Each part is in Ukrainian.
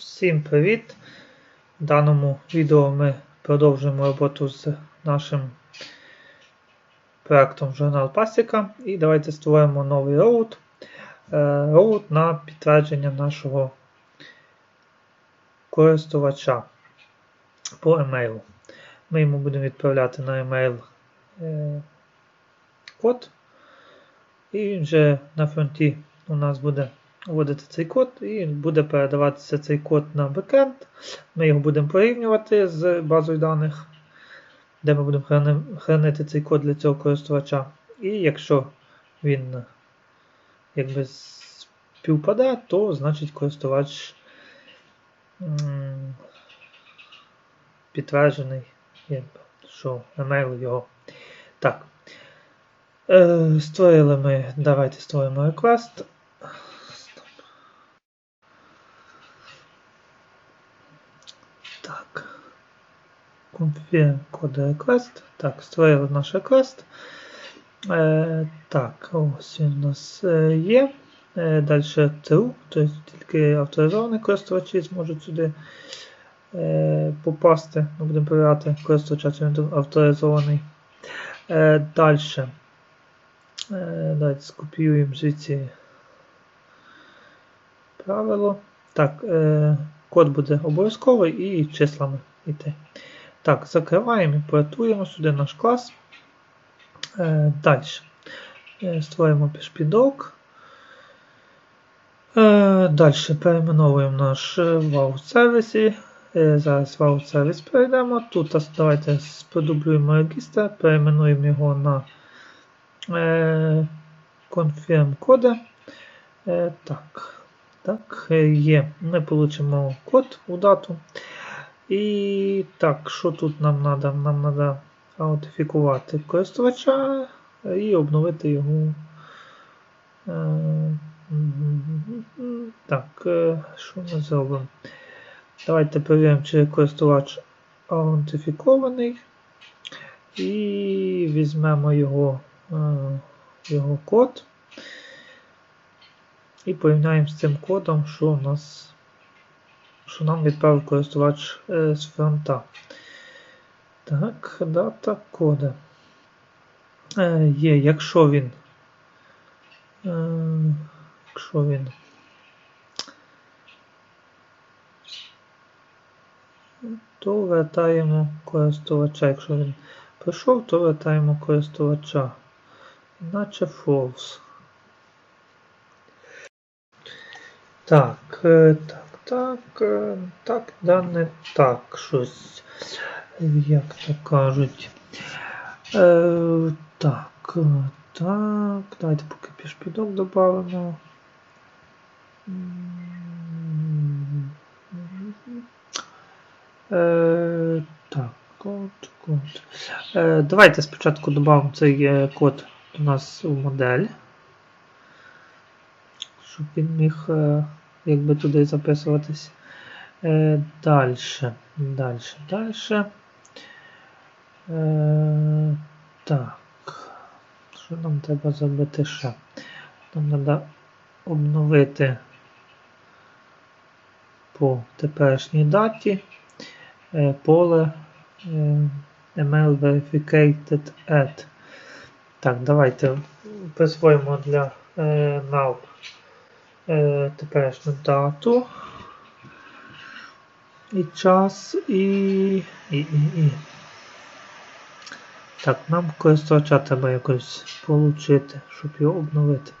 Всім привіт! В даному відео ми продовжуємо роботу з нашим проектом журнал Пасіка і давайте створимо новий роут. Е, Роут на підтвердження нашого користувача по емейлу. Ми йому будемо відправляти на емейл е, код, і вже на фронті у нас буде вводити цей код і буде передаватися цей код на бекенд. Ми його будемо порівнювати з базою даних, де ми будемо хранити цей код для цього користувача. І якщо він якби співпаде, то значить користувач підтверджений, що емейл його. Так. Е, Створили ми, давайте створимо request. Так. Confirm code request. Так, створили наш request. Е, так, ось він у нас е, є. Е, далі true, тобто тільки авторизовані користувачі зможуть сюди е, попасти. Ми будемо перевіряти користувача, чи він авторизований. Е, далі. Е, давайте скопіюємо звідси правило. Так, е, код буде обов'язковий і числами йти. Так, закриваємо, імпортуємо сюди наш клас. Е, далі. Е, створюємо пішпідок. Е, далі перейменовуємо наш wow сервісі. Е, зараз wow сервіс перейдемо. Тут давайте продублюємо регістр, перейменуємо його на е, confirm коди. Е, так. Так, е, є. Ми получимо код у дату. І так, що тут нам треба? Нам треба аутентифікувати користувача і обновити його. Е. Так, е, що ми зробимо? Давайте перевіримо, чи користувач аутентифікований. І візьмемо його, е, його код. І порівняємо з цим кодом, що у нас що нам відправив користувач е, з фронта. Так, дата кода. Е, є, якщо він. Е, якщо він. То вертаємо користувача. Якщо він прийшов, то вертаємо користувача. Іначе false. Так, так, так, е, так, да не так щось, як то кажуть. Е, так, е, так, давайте поки пішпідок додамо. Е, так, код, код. Е, давайте спочатку додамо цей е, код у нас у модель. Щоб він міг е, якби туди записуватись. Е, далі. Далі, далі. Е, так. Що нам треба зробити ще? Нам треба обновити по теперішній даті е, поле е, email verificated add. Так, давайте присвоїмо для е, now е, теперішню дату і час і. і, і, і. Так, нам користувача треба якось получити, щоб його обновити.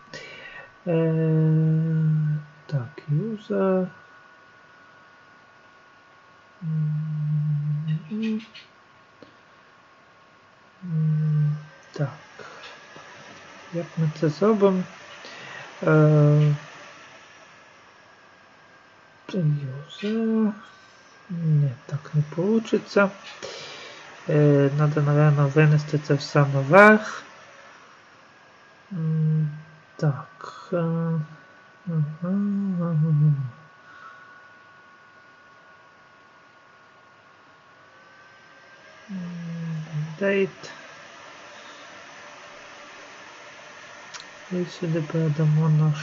Е, так, user. Так. Як ми це зробимо? Е, User. Ні, так не вийде. Е, Надо, напевно, винести це все наверх. Так. е, ага, ага. Сюди передамо наш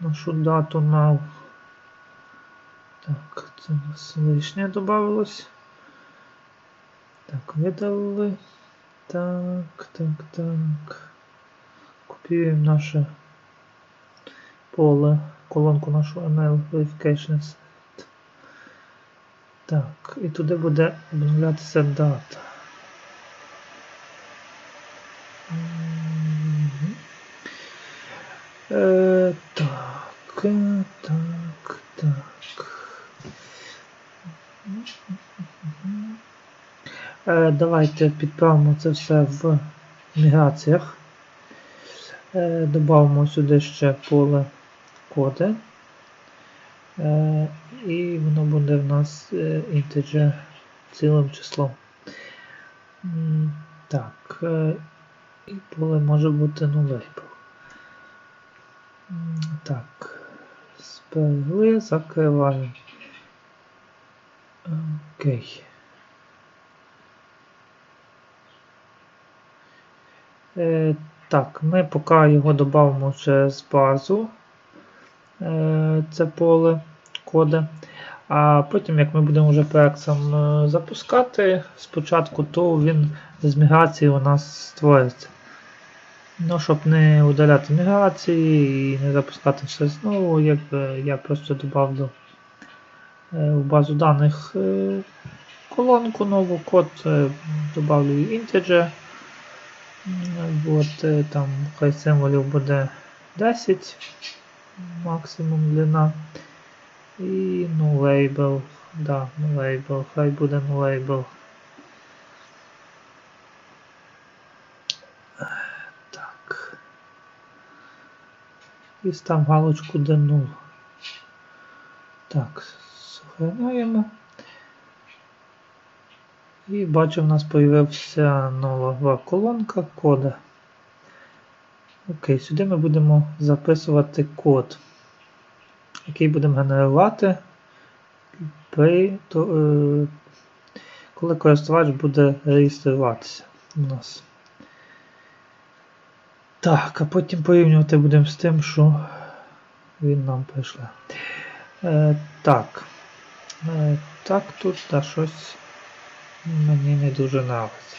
нашу дату на. Так, це у нас лишнє додавалось. Так, видалили. Так, так, так. Копіюємо наше поле, колонку нашу email verification set. Так, і туди буде обновлятися дата. Е, так, так. Е, давайте підправимо це все в міграціях. Е, Добавимо сюди ще поле коди. Е, і воно буде в нас integer цілим числом. Так, і поле може бути. М, Так, зберегли, закриваємо. Окей. Е, так, ми поки його додамо через базу. Е, це поле кода. А потім, як ми будемо вже проект сам е, запускати спочатку, то він з міграції у нас створиться. Ну, щоб не удаляти міграції і не запускати все знову, якби я просто додав е, в базу даних е, колонку нову, код, е, добавлю integer. От, там хай символів буде 10, максимум длина. І no label, да, no label, хай буде no label. І став галочку де 0. Так, сохраняємо. І бачу, в нас з'явився нова колонка кода. Окей, сюди ми будемо записувати код, який будемо генерувати, е, коли користувач буде реєструватися у нас. Так, а потім порівнювати будемо з тим, що він нам прийшле. Е, так. Е, так, тут та щось мені не дуже нравиться.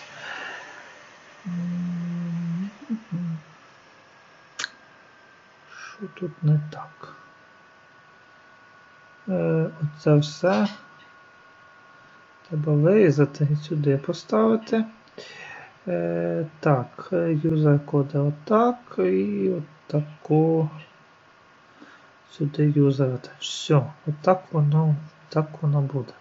Що тут не так? Е, оце все. Треба вирізати і сюди поставити. Е, так, юзер коди отак і отако. Сюди юзер. Все, отак воно, так воно буде.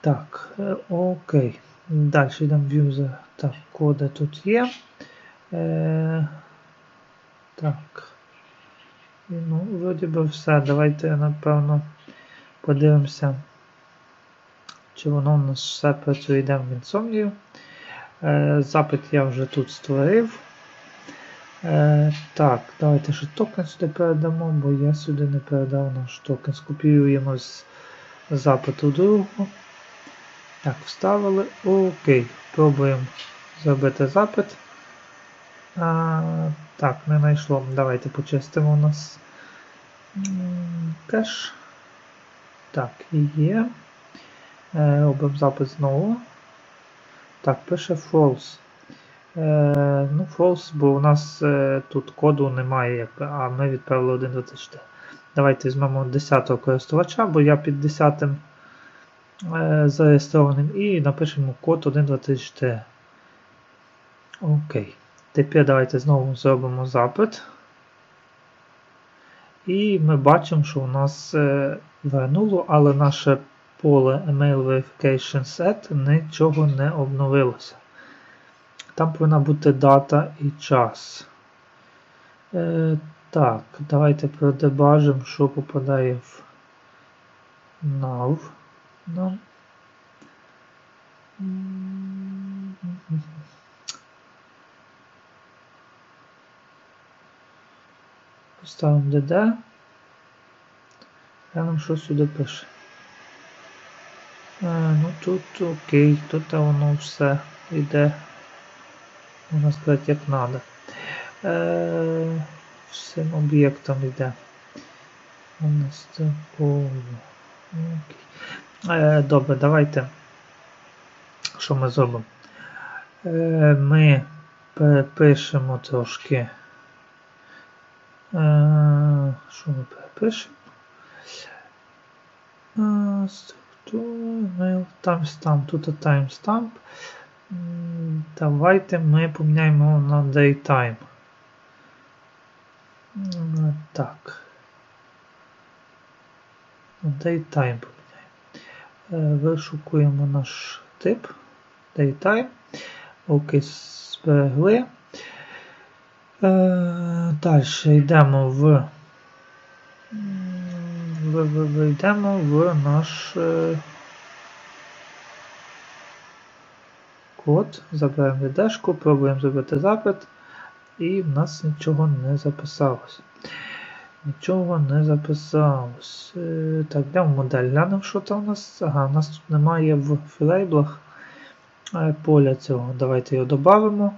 Так, е, окей. Далі йдемо в user. Так, коди тут є. Е, так. Ну, вроді би все. Давайте, напевно, подивимося, чи воно у нас все працює. Йдемо в Insomnia. Е, запит я вже тут створив. Е, так, давайте ще токен сюди передамо, бо я сюди не передав наш токен. Скопіюємо з запиту другого. Так, вставили. Окей. Пробуємо зробити запит. А, так, не знайшло. Давайте почистимо у нас кеш. Так, є. Е, робимо запит знову. Так, пише false. Е, ну, false, бо у нас е, тут коду немає, а ми відправили 1.24. Давайте візьмемо 10-го користувача, бо я під 10-м е, зареєстрованим і напишемо код 1.24. Окей. Тепер давайте знову зробимо запит. І ми бачимо, що у нас е, вернуло, але наше поле Email Verification Set нічого не обновилося. Там повинна бути дата і час. Е, так, давайте продебажимо, що попадає в nav. Нам. Поставимо DD. Глянемо, що сюди пише. Тут окей, тут воно все йде, можна сказати, як треба. Е, всім об'єктам йде. У нас такого. Е, добре, давайте. Що ми зробимо? Е, ми перепишемо трошки. Е, що ми перепишемо? Е, timestamp, тут timestamp. Давайте ми поміняємо на daytime. Так. На Daytime поміняємо. Е, Вишукуємо наш тип. Daytime. Окей, зберегли. Е, Далі йдемо в, м, в, наш е, код, забираємо віддашку, пробуємо зробити запит, і в нас нічого не записалось. Нічого не записалось. Е, Так, йдемо модель, глянемо, що там у нас. Ага, у нас тут немає в філейблах е, поля цього. Давайте його додамо.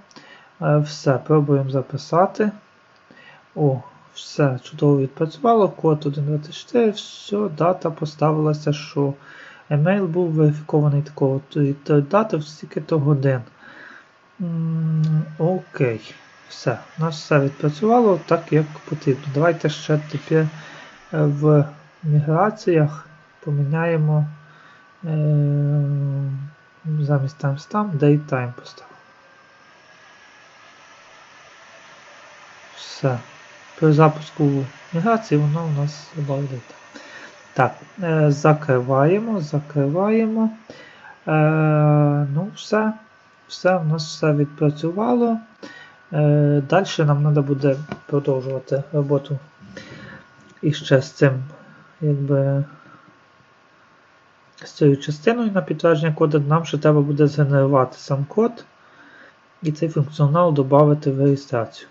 Все, пробуємо записати. О, все чудово відпрацювало. Код 1.24, все, дата поставилася, що емейл був верифікований такого дати в стільки-то годин. Окей. Все, у нас все відпрацювало так, як потрібно. Давайте ще тепер е, в міграціях поміняємо е, замість timestamp datetime поставимо. Все. При запуску міграції воно у нас добавить. Так, е, закриваємо, закриваємо. Е, ну, все. Все, у нас все відпрацювало. Е, Далі нам треба буде продовжувати роботу іще з цим, якби з цією частиною на підтвердження коду. Нам ще треба буде згенерувати сам код і цей функціонал додати в реєстрацію.